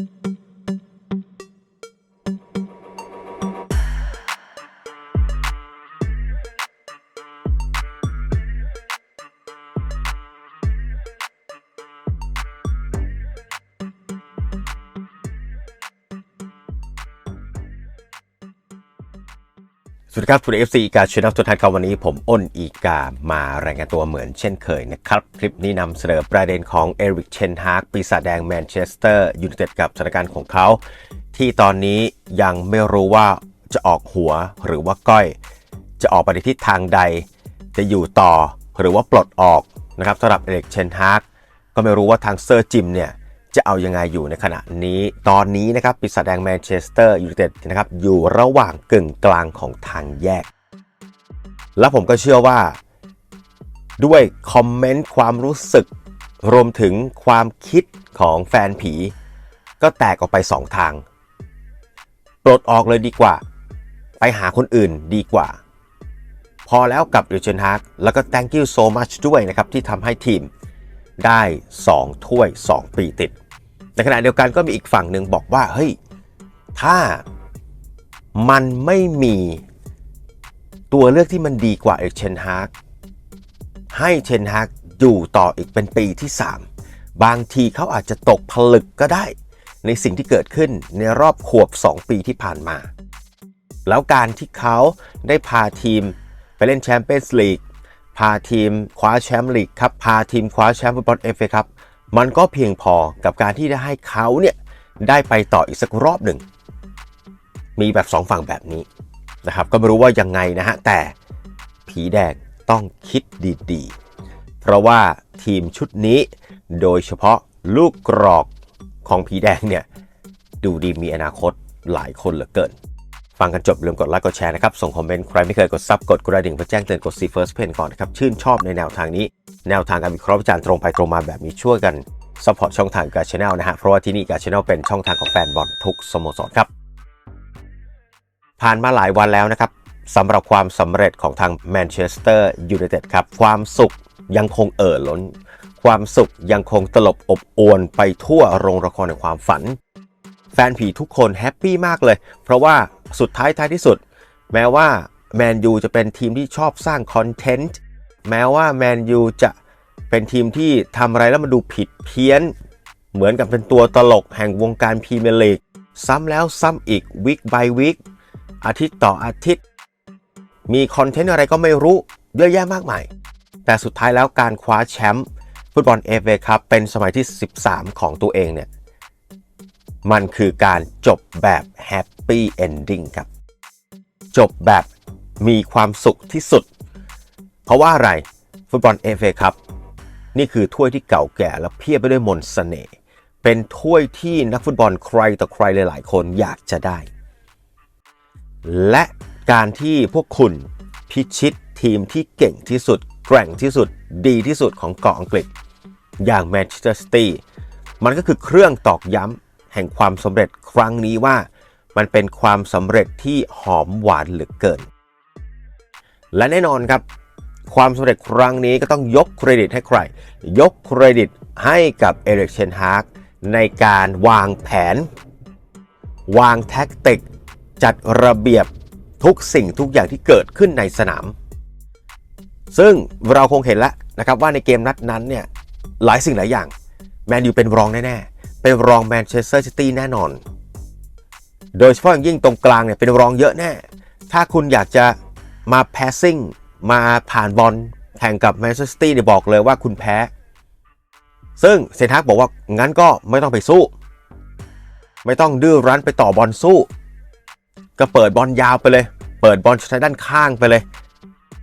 thank you วัสดีครับคุณเอฟซีอีกาชแนลทุกท่านครับวันนี้ผมอ้นอีกามารายงานตัวเหมือนเช่นเคยนะครับ คลิปนี้นำเสนอประเด็นของเอริกเชนฮากปีศาจแดงแมนเชสเตอร์ยูไนเต็ดกับสถานการณ์ของเขา ที่ตอนนี้ยังไม่รู้ว่าจะออกหัวหรือว่าก้อย จะออกไปในทิศทางใด จะอยู่ต่อหรือว่าปลดออกนะครับสำหรับเอริกเชนฮากก็ไม่รู้ว่าทางเซอร์จิมเนี่ย จะเอายังไงอยู่ในขณะนี้ ตอนนี้นะครับปีศาจแดงแมนเชสเตอร์ยูไนเต็ดนะครับอยู่ระหว่างกึ่งกลางของทางแยก และผมก็เชื่อว่า ด้วยคอมเมนต์ความรู้สึก รวมถึงความคิดของแฟนผี ก็แตกออกไปสองทาง ปลดออกเลยดีกว่า ไปหาคนอื่นดีกว่า พอแล้วกับริเชนฮาร์กแล้วก็ thank you so much ด้วยนะครับที่ทำให้ทีมได้ 2 ถ้วย 2 ปีติด ในขณะเดียวกันก็มีอีกฝั่งหนึ่งบอกว่าเฮ้ยถ้ามันไม่มีตัวเลือกที่มันดีกว่าเอกเชนฮาร์กให้เชนฮาร์กอยู่ต่ออีกเป็นปีที่ 3 บางทีเขาอาจจะตกผลึกก็ได้ ในสิ่งที่เกิดขึ้นในรอบขวบ 2 ปีที่ผ่านมา แล้วการที่เขาได้พาทีมไปเล่นแชมเปี้ยนส์ลีกพาทีมคว้าแชมป์ลีกครับ พาทีมคว้าแชมป์ฟุตบอลเอฟเอครับ มันก็เพียงพอกับการที่ได้ให้เขาเนี่ยได้ไปต่ออีกสักรอบหนึ่ง มีแบบสองฝั่งแบบนี้นะครับ ก็ไม่รู้ว่ายังไงนะฮะ แต่ผีแดงต้องคิดดีๆ เพราะว่าทีมชุดนี้โดยเฉพาะลูกกรอกของผีแดงเนี่ย ดูดีมีอนาคตหลายคนเหลือเกิน ฟังกันจบลืมกดไลค์กดแชร์นะครับ ส่งคอมเมนต์ใครไม่เคยกดซับกดกระดิ่งเพื่อแจ้งเตือนกด See First Pen ก่อนนะครับ ชื่นชอบในแนวทางนี้ แนวทางการวิเคราะห์วิจารณ์ตรงไปตรงมาแบบนี้ช่วยกันซัพพอร์ตช่องทางการช n แนลนะฮะเพราะว่าที่นี่การช n แนลเป็นช่องทางของแฟนบอลทุกสโมสรครับ ผ่านมาหลายวันแล้วนะครับสำหรับความสำเร็จของทางแมนเชสเตอร์ยูไนเต็ดครับความสุขยังคงเอ่อล้น ความสุขยังคงตลบอบอวนไปทั่วโรงละครในความฝัน แฟนผีทุกคนแฮปปี้มากเลย เพราะว่า สุดท้ายท้ายที่สุด แม้ว่าแมนยูจะเป็นทีมที่ชอบสร้างคอนเทนต์แม้ว่าแมนยูจะเป็นทีมที่ทำอะไรแล้วมันดูผิดเพี้ยน เหมือนกับเป็นตัวตลกแห่งวงการพรีเมียร์ลีกซ้ำแล้วซ้ำอีกวีค by วีคอาทิตย์ต่ออาทิตย์ มีคอนเทนต์อะไรก็ไม่รู้เยอะแยะมากมาย แต่สุดท้ายแล้วการคว้าแชมป์ฟุตบอลเอฟเอครับเป็นสมัยที่ 13 ของตัวเองเนี่ย มันคือการจบแบบแฮปปี้เอนดิ้งครับ จบแบบมีความสุขที่สุด เพราะว่าอะไรฟุตบอลเอฟเอครับ นี่คือถ้วยที่เก่าแก่และเพียบไปด้วยมนต์เสน่ห์เป็นถ้วยที่นักฟุตบอลใครต่อใครหลายๆ คนอยากจะได้ และการที่พวกคุณพิชิตทีมที่เก่งที่สุด แกร่งที่สุดดีที่สุดของเกาะอังกฤษ อย่างแมนเชสเตอร์ซิตี้มันก็คือเครื่องตอกย้ำ แห่งความสำเร็จครั้งนี้ว่า มันเป็นความสำเร็จที่หอมหวานเหลือเกิน และแน่นอนครับ ความสำเร็จครั้งนี้ก็ต้องยกเครดิตให้ใคร ยกเครดิตให้กับเอริกเชนฮาร์กในการวางแผน วางแท็กติก จัดระเบียบทุกสิ่งทุกอย่างที่เกิดขึ้นในสนาม ซึ่งเราคงเห็นแล้วนะครับว่าในเกมนัดนั้นเนี่ยหลายสิ่งหลายอย่าง แมนยูเป็นรองแน่ๆ เป็นรองแมนเชสเตอร์ซิตี้แน่นอน โดยเฉพาะอย่างยิ่งตรงกลางเนี่ยเป็นรองเยอะแน่ ถ้าคุณอยากจะมา passing มาผ่านบอลแข่งกับแมนเชสเตอร์ซิตี้เนี่ยบอกเลยว่าคุณแพ้ ซึ่งเซนทักบอกว่างั้นก็ไม่ต้องไปสู้ ไม่ต้องดื้อรั้นไปต่อบอลสู้ ก็เปิดบอลยาวไปเลย เปิดบอลใช้ด้านข้างไปเลย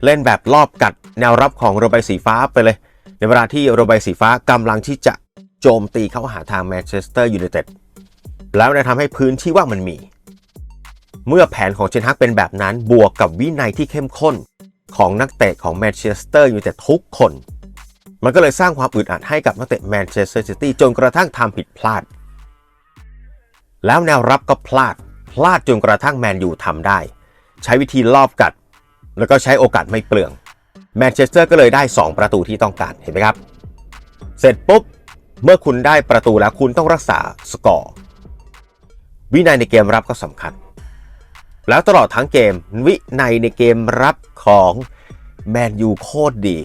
เล่นแบบรอบกัดแนวรับของโรบร์สีฟ้าไปเลย ในเวลาที่โรบร์สีฟ้ากำลังที่จะ โจมตีเข้าหาทางแมนเชสเตอร์ยูไนเต็ดแล้วนะทำให้พื้นที่ว่างมันมี เมื่อแผนของเชนฮักเป็นแบบนั้นบวกกับวินัยที่เข้มข้นของนักเตะของแมนเชสเตอร์ยูไนเต็ดทุกคน มันก็เลยสร้างความอึดอัดให้กับนักเตะแมนเชสเตอร์ซิตี้จนกระทั่งทำผิดพลาด แล้วแนวรับก็พลาด พลาดจนกระทั่งแมนยูทำได้ ใช้วิธีลอบกัด แล้วก็ใช้โอกาสไม่เปลืองแมนเชสเตอร์ก็เลยได้ 2 ประตูที่ต้องการเห็นไหมครับ เสร็จปุ๊บ เมื่อคุณได้ประตูแล้วคุณต้องรักษาสกอร์ วินัยในเกมรับก็สำคัญ แล้วตลอดทั้งเกม วินัยในเกมรับของแมนยูโคตรดี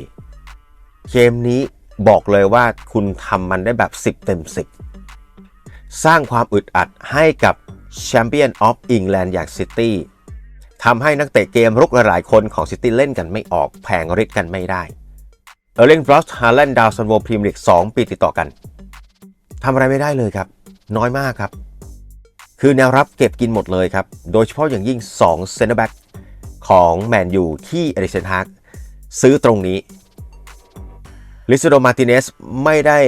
เกมนี้บอกเลยว่าคุณทำมันได้แบบ 10 เต็ม 10 สร้างความอึดอัดให้กับแชมเปี้ยนออฟอิงแลนด์อย่างซิตี้ทำให้นักเตะเกมรุกหลายคนของซิตี้เล่นกันไม่ออกแผงฤทธิ์กันไม่ได้ เออร์ลิงบรอสฮาร์แลนด์ดาวซันโวพรีเมียร์ลีก2ปีติดต่อกันทำอะไรไม่ได้เลยครับ น้อยมากครับ คือแนวรับเก็บกินหมดเลยครับ โดยเฉพาะอย่างยิ่ง2เซนเตอร์แบ็กของแมนยูที่เอริเซนฮากซื้อตรงนี้ลิซโดมาติเนสไม่ได้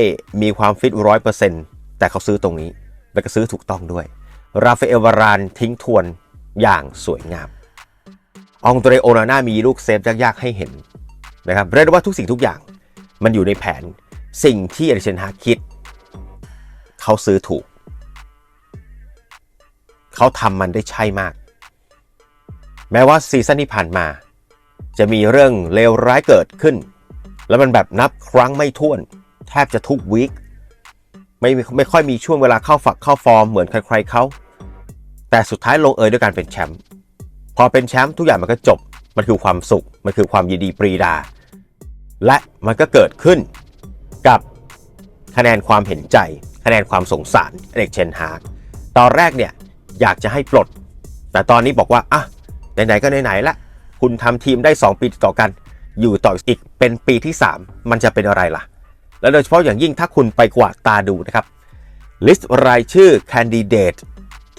มีความฟิตร้อยเปอร์เซ็นต์แต่เขาซื้อตรงนี้ และก็ซื้อถูกต้องด้วย ราฟาเอลวารานทิ้งทวนอย่างสวยงามองเตรโอนาน่ามีลูกเซฟยากๆให้เห็น นะครับเรียกได้ว่าทุกสิ่งทุกอย่างมันอยู่ในแผนสิ่งที่เอริเซนฮาคิด เขาซื้อถูก เขาทำมันได้ใช่มาก แม้ว่าซีซั่นที่ผ่านมา จะมีเรื่องเลวร้ายเกิดขึ้น แล้วมันแบบนับครั้งไม่ถ้วน แทบจะทุกวีคไม่ไม่ค่อยมีช่วงเวลาเข้าฝักเข้าฟอร์มเหมือนใครๆเขา แต่สุดท้ายลงเอยด้วยการเป็นแชมป์พอเป็นแชมป์ทุกอย่างมันก็จบ มันคือความสุข มันคือความยินดีปรีดา และมันก็เกิดขึ้นกับคะแนนความเห็นใจ คะแนนความสงสารเอกเชนฮากตอนแรกเนี่ยอยากจะให้ปลด แต่ตอนนี้บอกว่าอะไหนๆก็ไหนๆละคุณทำทีมได้ 2 ปีติดต่อกัน อยู่ต่ออีกเป็นปีที่ 3 มันจะเป็นอะไรล่ะ และโดยเฉพาะอย่างยิ่งถ้าคุณไปกวาดตาดูนะครับลิสต์รายชื่อแคนดิเดต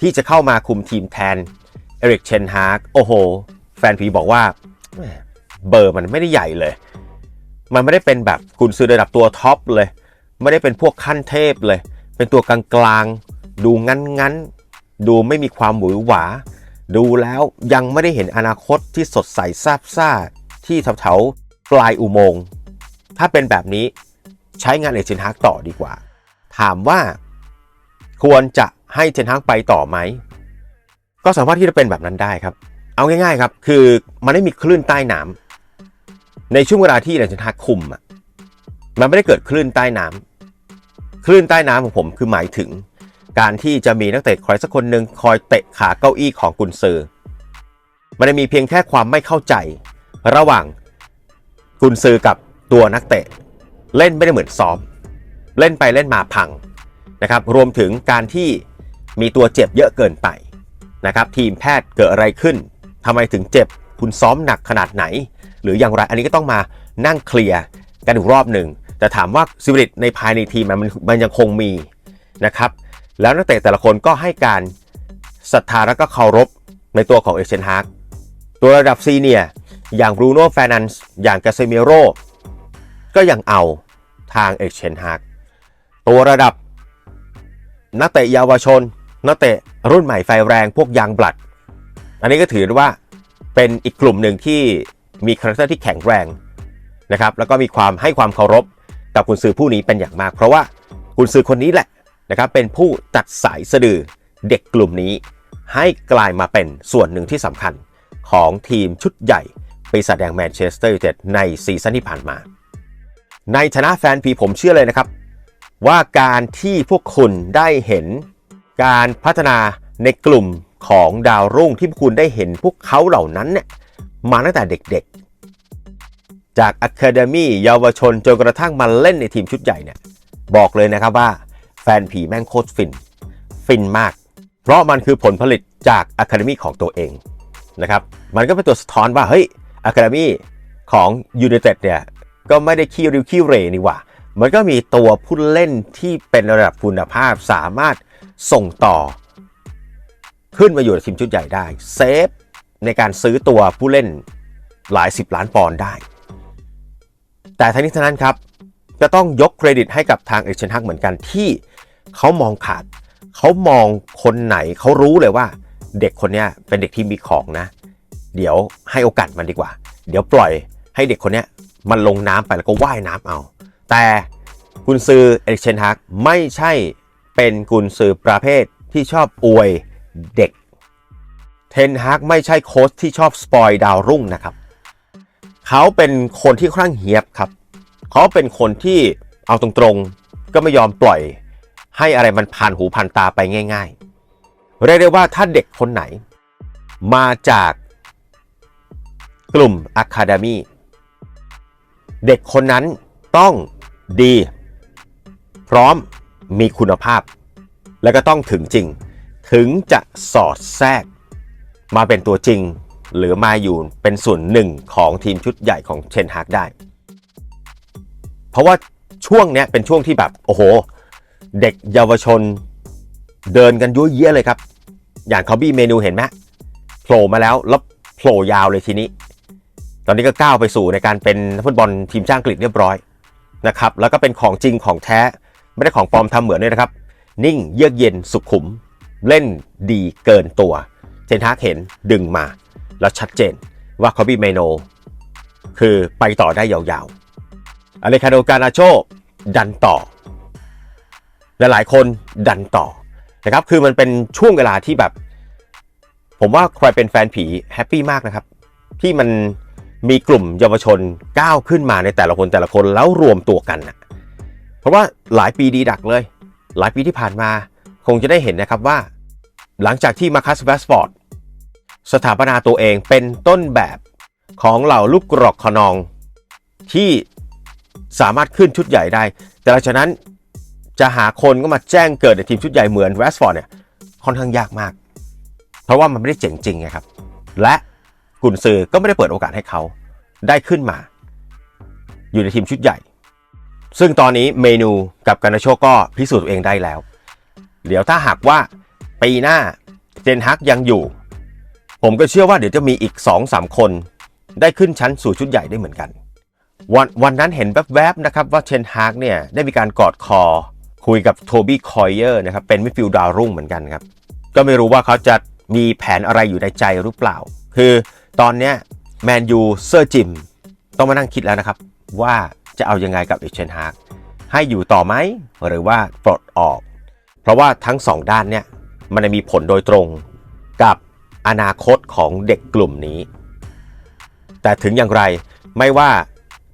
ที่จะเข้ามาคุมทีมแทนเอริกเชนฮากโอ้โห แฟนผีบอกว่า เบอร์มันไม่ได้ใหญ่เลย มันไม่ได้เป็นแบบกุนซือระดับตัวท็อปเลย ไม่ได้เป็นพวกขั้นเทพเลย เป็นตัวกลางๆ ดูงั้นๆ ดูไม่มีความหวือหวา ดูแล้วยังไม่ได้เห็นอนาคตที่สดใสซาบซ่าที่แถวๆปลายอุโมงค์ ถ้าเป็นแบบนี้ใช้งานเอเจนฮากต่อดีกว่า ถามว่าควรจะให้เจนฮากไปต่อไหม ก็สามารถที่จะเป็นแบบนั้นได้ครับ เอาง่ายๆครับ คือมันไม่มีคลื่นใต้น้ำ ในช่วงเวลาที่เอเจนฮากคุมอะมันไม่ได้เกิดคลื่นใต้น้ำคลื่นใต้น้ำของผมคือหมายถึง การที่จะมีนักเตะใครสักคนหนึ่งคอยเตะขาเก้าอี้ของกุนซือ มันมีเพียงแค่ความไม่เข้าใจ ระหว่างกุนซือกับตัวนักเตะ เล่นไม่ได้เหมือนซ้อม เล่นไปเล่นมาพังนะครับ รวมถึงการที่มีตัวเจ็บเยอะเกินไปนะครับ ทีมแพทย์เกิดอะไรขึ้นทำไมถึงเจ็บ คุณซ้อมหนักขนาดไหน หรืออย่างไรอันนี้ก็ต้องมานั่งเคลียร์กันอีกรอบหนึ่งแต่ถามว่าสปิริตในภายในทีมมันมันยังคงมีนะครับแล้วนักเตะแต่ละคนก็ให้การศรัทธาและก็เคารพในตัวของเอเชนฮากตัวระดับซีเนียอย่างบรูโน่แฟนันส์อย่างกาเซเมโรก็ยังเอาทางเอเชนฮากตัวระดับนักเตะเยาวชน นักเตะรุ่นใหม่ไฟแรงพวกยังบลัด อันนี้ก็ถือว่าเป็นอีกกลุ่มหนึ่งที่ มีคาแรคเตอร์ที่แข็งแรงนะครับแล้วก็มีความให้ความเคารพกับกุนซือผู้นี้เป็นอย่างมาก เพราะว่ากุนซือคนนี้แหละนะครับเป็นผู้ตัดสายสะดือเด็กกลุ่มนี้ ให้กลายมาเป็นส่วนหนึ่งที่สำคัญของทีมชุดใหญ่ปีศาจแดงแมนเชสเตอร์ยูไนเต็ดในซีซั่นที่ผ่านมา ในฐานะแฟนผีผมเชื่อเลยนะครับ ว่าการที่พวกคุณได้เห็นการพัฒนาในกลุ่มของดาวรุ่งที่คุณได้เห็นพวกเขาเหล่านั้นเนี่ย มาตั้งแต่เด็กๆ จากอะคาเดมี่เยาวชนจนกระทั่งมาเล่นในทีมชุดใหญ่เนี่ย บอกเลยนะครับว่าแฟนผีแม่งโคตรฟิน ฟินมาก เพราะมันคือผลผลิตจากอะคาเดมี่ของตัวเองนะครับ มันก็เป็นตัวสะท้อนว่า เฮ้ยอะคาเดมี่ของยู i นเต็ดเนี่ย ก็ไม่ได้ขี้ริ้วขี้เรนี่หว่า มันก็มีตัวผู้เล่นที่เป็นระดับคุณภาพสามารถส่งต่อ ขึ้นมาอยู่ในทีมชุดใหญ่ได้เซฟ ในการซื้อตัวผู้เล่นหลายสิบล้านปอนด์ได้ แต่ทั้งนี้ทั้งนั้นครับ ก็ต้องยกเครดิตให้กับทางเอเชนฮักเหมือนกันที่เขามองขาด เขามองคนไหนเขารู้เลยว่า เด็กคนนี้เป็นเด็กที่มีของนะ เดี๋ยวให้โอกาสมันดีกว่า เดี๋ยวปล่อยให้เด็กคนนี้มันลงน้ำไปแล้วก็ว่ายน้ำเอา แต่กุนซือเอริกเชนฮักไม่ใช่เป็นกุนซือประเภทที่ชอบอวยเด็ก เทนฮักไม่ใช่โค้ชที่ชอบสปอยดาวรุ่งนะครับ เขาเป็นคนที่ค่อนข้างเฮียบครับ เขาเป็นคนที่เอาตรงๆ ก็ไม่ยอมปล่อย ให้อะไรมันผ่านหูผ่านตาไปง่ายๆ เรียกได้ว่าถ้าเด็กคนไหน มาจากกลุ่ม Academy เด็กคนนั้นต้องดี พร้อมมีคุณภาพ แล้วก็ต้องถึงจริง ถึงจะสอดแทรก มาเป็นตัวจริง หรือมาอยู่เป็นส่วนหนึ่งของทีมชุดใหญ่ของเชนฮากได้ เพราะว่าช่วงเนี้ยเป็นช่วงที่แบบโอ้โห เด็กเยาวชนเดินกันยุ่ยเยี่ยเลยครับ อย่างคาบี้เมนูเห็นไหมโผล่มาแล้วแล้วโผล่ยาวเลยทีนี้ ตอนนี้ก็ก้าวไปสู่ในการเป็นนักฟุตบอลทีมชาติอังกฤษเรียบร้อยนะครับ แล้วก็เป็นของจริงของแท้ไม่ได้ของปลอมทำเหมือนเลยนะครับ นิ่งเยือกเย็นสุขุม เล่นดีเกินตัว เจนฮากเห็นดึงมา แล้วชัดเจนว่าคาบี้เมโน คือไปต่อได้ยาวๆอเลคาโดการาโชดันต่อและหลายคนดันต่อนะครับคือมันเป็นช่วงเวลาที่แบบ ผมว่าใครเป็นแฟนผีแฮปปี้มากนะครับ ที่มันมีกลุ่มเยาวชนก้าวขึ้นมาในแต่ละคนแต่ละคนแล้วรวมตัวกันนะเพราะว่าหลายปีดีดักเลย หลายปีที่ผ่านมา คงจะได้เห็นนะครับว่า หลังจากที่มาคัสแวสปอร์ต สถาปนาตัวเองเป็นต้นแบบของเหล่าลูกกรอกขนอง ที่สามารถขึ้นชุดใหญ่ได้ แต่หลังจากนั้นจะหาคนก็มาแจ้งเกิดในทีมชุดใหญ่เหมือนแวสฟอร์ดเนี่ยค่อนข้างยากมาก เพราะว่ามันไม่ได้เจ๋งจริงไงครับ และกุนซือก็ไม่ได้เปิดโอกาสให้เขาได้ขึ้นมา อยู่ในทีมชุดใหญ่ ซึ่งตอนนี้เมนูกับการนาโชก็พิสูจน์ตัวเองได้แล้ว เดี๋ยวถ้าหากว่าปีหน้าเจนฮักยังอยู่ ผมก็เชื่อว่าเดี๋ยวจะมีอีก 2-3 คน ได้ขึ้นชั้นสู่ชุดใหญ่ได้เหมือนกัน วันวันนั้นเห็นแวบๆนะครับว่าเชนฮากเนี่ยได้มีการกอดคอ คุยกับโทบี้คอยเออร์นะครับเป็นมิดฟิลด์ดาวรุ่งเหมือนกันครับ ก็ไม่รู้ว่าเขาจะมีแผนอะไรอยู่ในใจหรือเปล่า คือตอนเนี้ยแมนยูเซอร์จิมต้องมานั่งคิดแล้วนะครับ ว่าจะเอายังไงกับเอเชนฮากให้อยู่ต่อไหมหรือว่าปลดออก เพราะว่าทั้งสองด้านเนี่ยมันมีผลโดยตรงกับ อนาคตของเด็กกลุ่มนี้ แต่ถึงอย่างไรไม่ว่า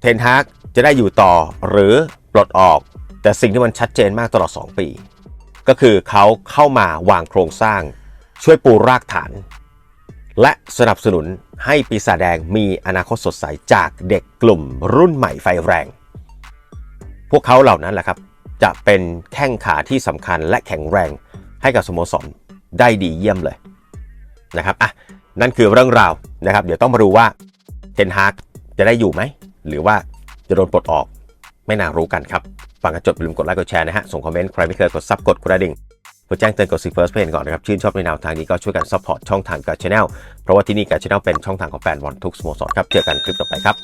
เทนฮากจะได้อยู่ต่อหรือปลดออก แต่สิ่งที่มันชัดเจนมากตลอด 2 ปี ก็คือเขาเข้ามาวางโครงสร้าง ช่วยปูรากฐาน และสนับสนุนให้ปีศาจแดงมีอนาคตสดใสจากเด็กกลุ่มรุ่นใหม่ไฟแรง พวกเขาเหล่านั้นแหละครับ จะเป็นแข้งขาที่สำคัญและแข็งแรงให้กับสโมสรได้ดีเยี่ยมเลย นะครับอะนั่นคือเรื่องราวนะครับ เดี๋ยวต้องมาดูว่าเทนฮากจะได้อยู่ไหม หรือว่าจะโดนปลดออกไม่น่ารู้กันครับฟังกันจบอย่าลืมกดไลค์กดแชร์นะฮะส่งคอมเมนต์ใครไม่เคยกดซับกดกระดิ่งเพื่อแจ้งเตือนกดซีเฟิร์สเพนก่อนนะครับชื่นชอบในแนวทางนี้ก็ช่วยกันซัพพอร์ตช่องทางกับช anel เพราะว่าที่นี่กับช anel เป็นช่องทางของแฟนบอลทุกสโมสรครับเจอกันคลิปต่อไปครับ